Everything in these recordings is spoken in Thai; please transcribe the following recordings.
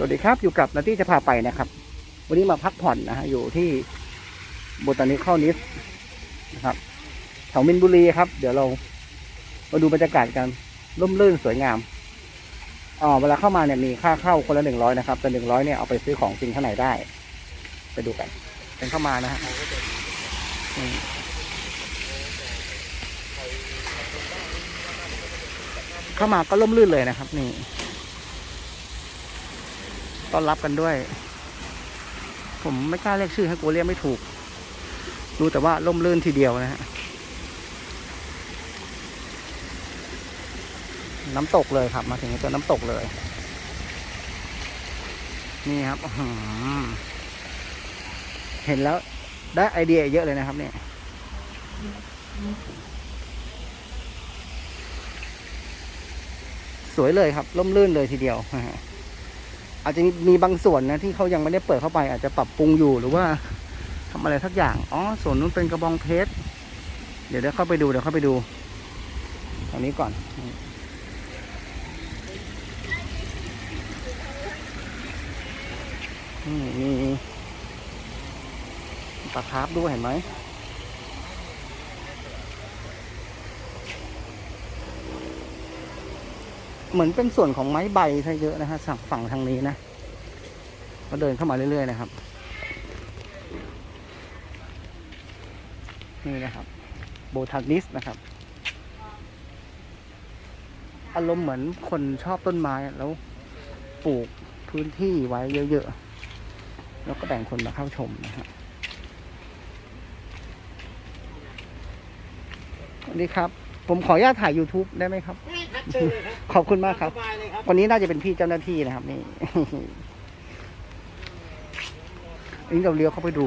สวัสดีครับอยู่กับนาตี้จะพาไปนะครับ วันนี้มาพักผ่อนนะฮะอยู่ที่โบตานิคอลนิสนะครับแถวมินบุรีครับ เดี๋ยวเรามาดูบรรยากาศกันร่มรื่นสวยงามอ๋อเวลาเข้ามาเนี่ยมีค่าเข้าคนละหนึ่งร้อยนะครับแต่หนึ่งร้อยเนี่ยเอาไปซื้อของจริงข้างในได้ ไปดูกันเป็นเข้ามานะฮะเข้ามาก็ร่มรื่นเลยนะครับ นี่ ต้อนรับกันด้วย ผมไม่กล้าเรียกชื่อให้กูเรียกไม่ถูก รู้แต่ว่าล่มลื่นทีเดียวนะฮะ น้ำตกเลยครับ มาถึงเจอน้ำตกเลย นี่ครับเห็นแล้วได้ไอเดียเยอะเลยนะครับเนี่ยสวยเลยครับล่มลื่นเลยทีเดียวฮะ อาจจะมีบางส่วนนะที่เขายังไม่ได้เปิดเข้าไป อาจจะปรับปรุงอยู่หรือว่าทำอะไรสักอย่าง อ๋อ ส่วนนู้นเป็นกระบองเพชร เดี๋ยวเดี๋ยวเข้าไปดู เดี๋ยวเข้าไปดูตรงนี้ก่อน นี่มีปลาคาร์ฟด้วยเห็นไหม เหมือนเป็นส่วนของไม้ใบซะเยอะนะฮะฝั่งทางนี้นะก็เดินเข้ามาเรื่อย ๆ นะครับ นี่นะครับ โบทานิสนะครับ อารมณ์เหมือนคนชอบต้นไม้แล้วปลูกพื้นที่ไว้เยอะ ๆ แล้วก็แบ่งคนมาเข้าชมนะฮะสวัสดีครับ ผมขออนุญาตถ่าย YouTube ได้ไหมครับ ได้ครับเชิญเลยครับขอบคุณมากครับ สบายเลยครับวันนี้น่าจะเป็นพี่เจ้าหน้าที่นะครับ นี่ อันนี้เราเลี้ยวเข้าไปดู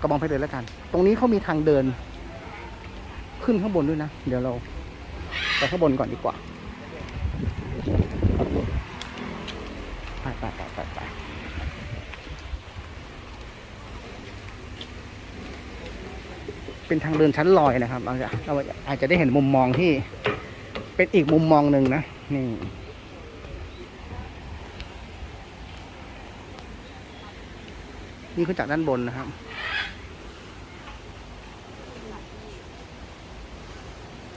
กระบองเพชรเลยแล้วกัน ตรงนี้เขามีทางเดิน ขึ้นข้างบนด้วยนะ เดี๋ยวเราไปข้างบนก่อนดีกว่า ไปไปไปไปไปเป็นทางเดินชั้นลอยนะครับเราจะเราอาจจะได้เห็นมุมมองที่ เป็นอีกมุมมองหนึ่งนะ นี่นี่คือจากด้านบนนะครับ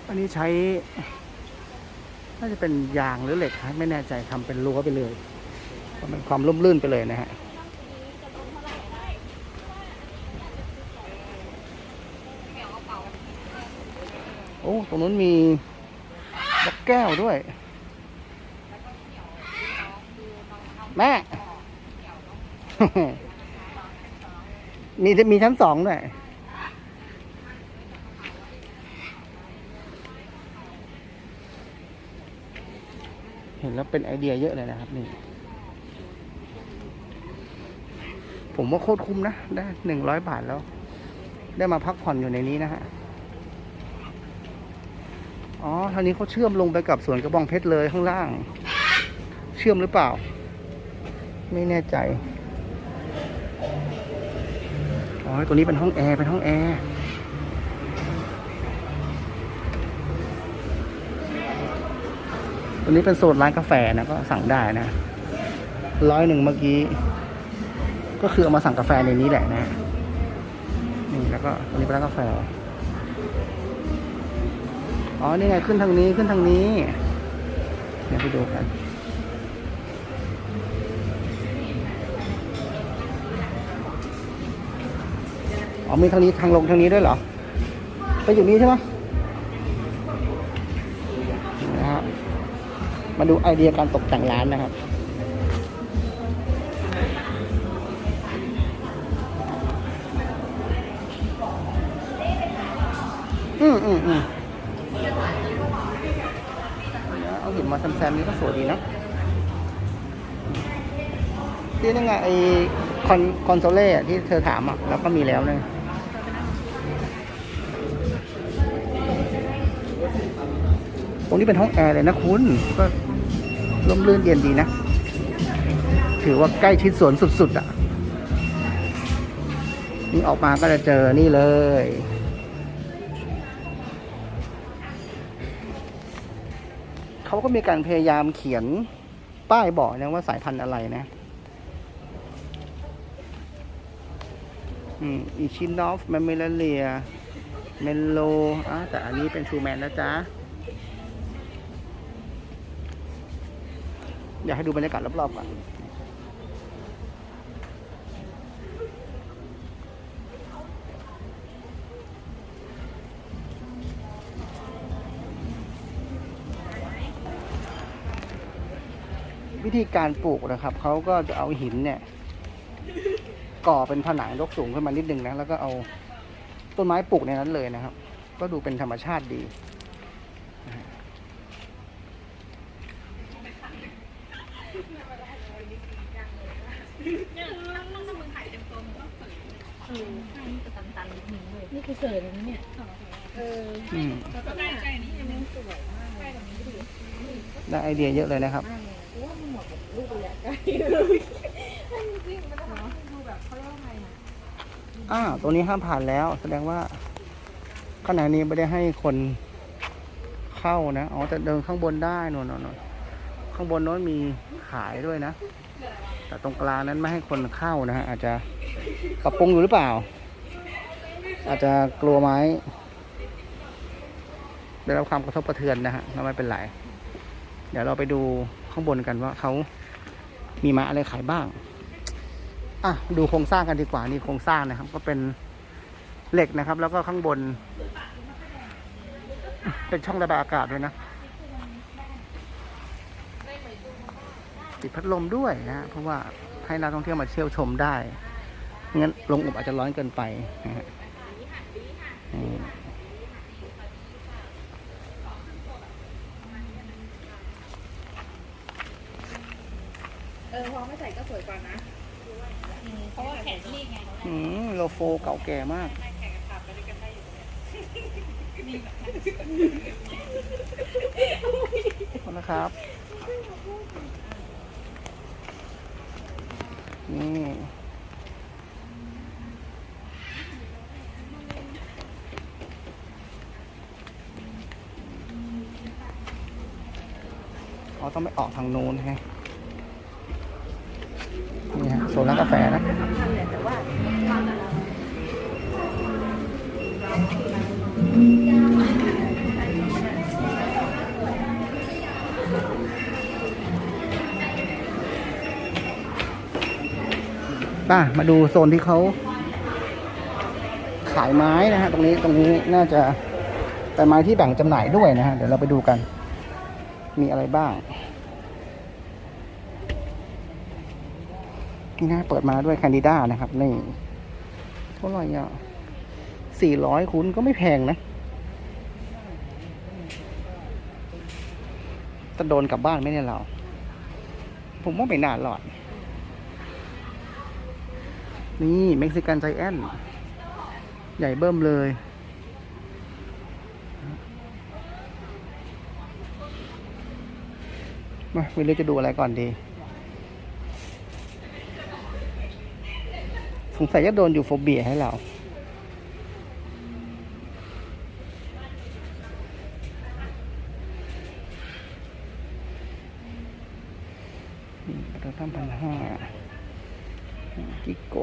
อันนี้ใช้ น่าจะเป็นยางหรือเหล็กครับไม่แน่ใจทำเป็นรั้วไปเลยก็เป็นความร่มรื่นไปเลยนะฮะโอ้ ตรงนู้นมี แก้วด้วย แม่มีมีชั้นสองด้วยเห็นแล้วเป็นไอเดียเยอะเลยนะครับ นี่ ผมว่าโคตรคุ้มนะ ได้หนึ่งร้อยบาทแล้ว ได้มาพักผ่อนอยู่ในนี้นะฮะ อ๋อทางนี้เขาเชื่อมลงไปกับสวนกระบองเพชรเลยข้างล่าง เชื่อมหรือเปล่า ไม่แน่ใจ อ๋อ ตัวนี้เป็นห้องแอร์ เป็นห้องแอร์ ตัวนี้เป็นโซนร้านกาแฟนะ ก็สั่งได้นะ ร้อยหนึ่งเมื่อกี้ ก็คือเอามาสั่งกาแฟในนี้แหละนะ นี่แล้วก็ตัวนี้เป็นร้านกาแฟ อ๋อ นี่ไงขึ้นทางนี้ขึ้นทางนี้ เดี๋ยวไปดูกัน อ๋อ มีทางนี้ทางลงทางนี้ด้วยเหรอ ไปอยู่นี้ใช่ไหมนะฮะมาดูไอเดียการตกแต่งร้านนะครับอืมอืมอืม แซมนี่ก็สวยดีนะที่นี่ไงไอคอนคอนโซเล่ที่เธอถามอะแล้วก็มีแล้วเลยตรงนี้เป็นห้องแอร์เลยนะคุณก็ร่มรื่นเย็นดีนะ ถือว่าใกล้ชิดสวนสุดๆอะ นี่ออกมาก็จะเจอนี่เลย เขาก็มีการพยายามเขียนป้ายบอกนะว่าสายพันธุ์อะไรนะอีชินอฟแมมเมลเลียเมโลอะแต่อันนี้เป็นชูแมนนะจ๊ะ อยากให้ดูบรรยากาศรอบๆก่อน วิธีการปลูกนะครับเขาก็จะเอาหินเนี่ยก่อเป็นผนังยกสูงขึ้นมานิดนึงนะแล้วก็เอาต้นไม้ปลูกในนั้นเลยนะครับ ก็ดูเป็นธรรมชาติดีนี่คือเสิร์ฟนะเนี่ยอืมก็ได้ใจนี่ยังสวยมากเลยได้ไอเดียเยอะเลยนะครับ ลูกเลยอะใกล้จริงมันต้องดูแบบเขาเรียกว่าไงนะอ้าวตัวนี้ห้ามผ่านแล้ว แสดงว่าขณะนี้ไม่ได้ให้คนเข้านะ อ๋อ แต่เดินข้างบนได้นนนนข้างบนโน้นมีขายด้วยนะ แต่ตรงกลางนั้นไม่ให้คนเข้านะฮะ อาจจะปรับปรุงอยู่หรือเปล่า อาจจะกลัวไม้ได้รับความกระทบกระเทือนนะฮะไม่เป็นไร เดี๋ยวเราไปดูข้างบนกันว่าเขา มีไม้อะไรขายบ้าง อะดูโครงสร้างกันดีกว่านี่โครงสร้างนะครับ ก็เป็นเหล็กนะครับ แล้วก็ข้างบน เป็นช่องระบายอากาศด้วยนะติดพัดลมด้วยนะเพราะว่าให้นักท่องเที่ยวมาเที่ยวชมได้งั้นลงอุบอาจจะร้อนเกินไปนะฮะอืม เออพอไม่ใส่ก็สวยกว่านะ เพราะว่าแขนรีกไงอืมโลโฟเก่าแก่มากขอบคุณนะครับ นี่ อ๋อ ต้องไปออกทางนู้นใช่ไงนี่ฮะโซนร้านกาแฟนะ ป่ะมาดูโซนที่เขาขายไม้นะฮะตรงนี้ตรงนี้น่าจะเป็นไม้ที่แบ่งจำหน่ายด้วยนะฮะเดี๋ยวเราไปดูกัน มีอะไรบ้างนี่นะเปิดมาด้วยแคนดิด้านะครับนี่เท่าไหร่อะสี่ร้อยคุณก็ไม่แพงนะจะโดนกลับบ้านไหมเนี่ยเรา ผมว่าไม่น่ารอก นี่เม็กซิกันไจแอนใหญ่เบิ่มเลย มาไม่รู้จะดูอะไรก่อนดี สงสัยจะโดนอยู่โฟเบียให้เราเราทำพันห้า กิโก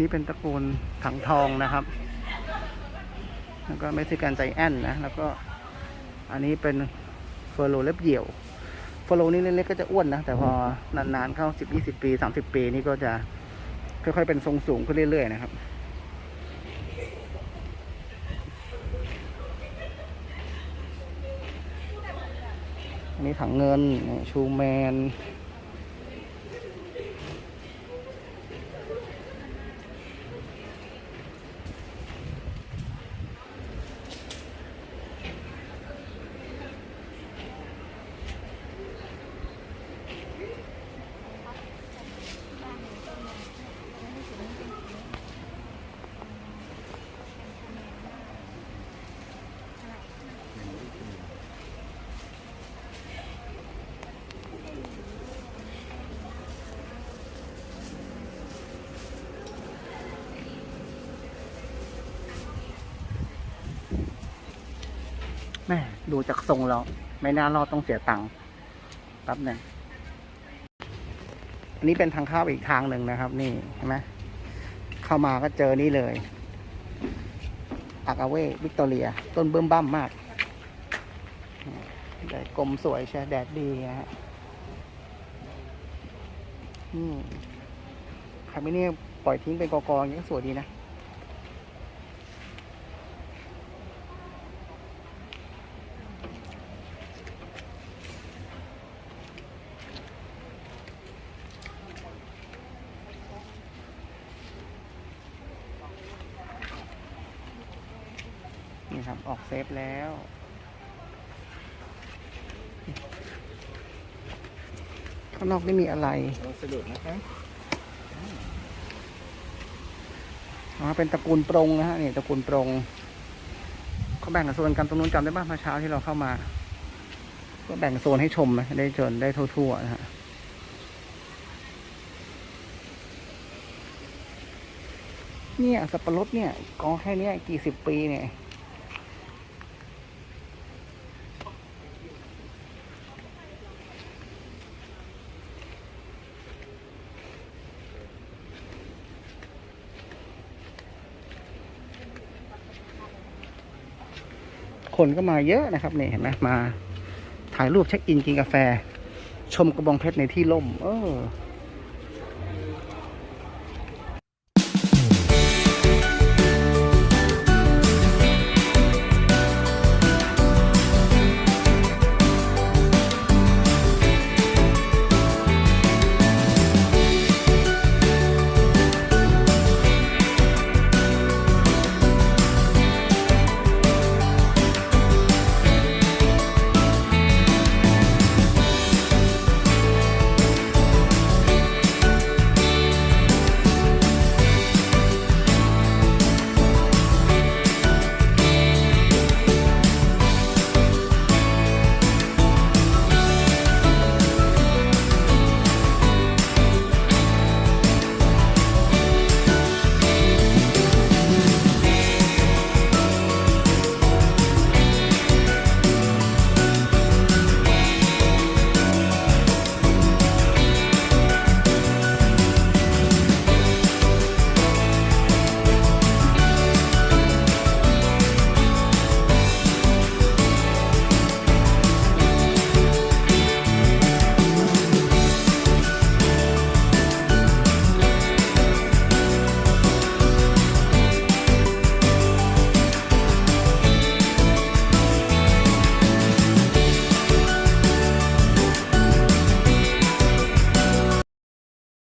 นี่เป็นตระกูลถังทองนะครับ แล้วก็เม็กซิกันใจแอนนะ แล้วก็อันนี้เป็นเฟอร์โรเล็บเหยี่ยว ฟอลโลนี่เล็กๆก็จะอ้วนนะ แต่พอนานๆเข้าสิบยี่สิบปีสามสิบปีนี่ก็จะค่อยๆเป็นทรงสูงขึ้นเรื่อยๆนะครับมีถังเงิน ชูแมน แม่ดูจากทรงแล้ว ไม่น่ารอดต้องเสียตังค์แป๊บหนึ่งอันนี้เป็นทางเข้าอีกทางหนึ่งนะครับ นี่เห็นไหมเข้ามาก็เจอนี่เลยอากาเว่วิกตอเรีย ต้นเบิ่มบ้ามมากแดดกลมสวยใช่แดดดีนะฮะอืมใครไม่เนี่ยปล่อยทิ้งเป็นกอกๆอย่างนี้ก็สวยดีนะ นี่ครับ ออกเซฟแล้ว ข้างนอกไม่มีอะไรสะดุดนะครับอ๋อเป็นตระกูลปรงนะฮะนี่ตระกูลปรงเขาแบ่งโซนกันตรงนู้นจำได้ป่ะเมื่อเช้าที่เราเข้ามา ก็แบ่งโซนให้ชมนะได้เจนได้ทั่วๆนะฮะเนี่ยสับปะรดเนี่ยกองแค่เนี้ยกี่สิบปีเนี่ย คนก็มาเยอะนะครับเนี่ยเห็นไหมมาถ่ายรูปเช็คอินกินกาแฟ ชมกระบองเพชรในที่ล่ม เออ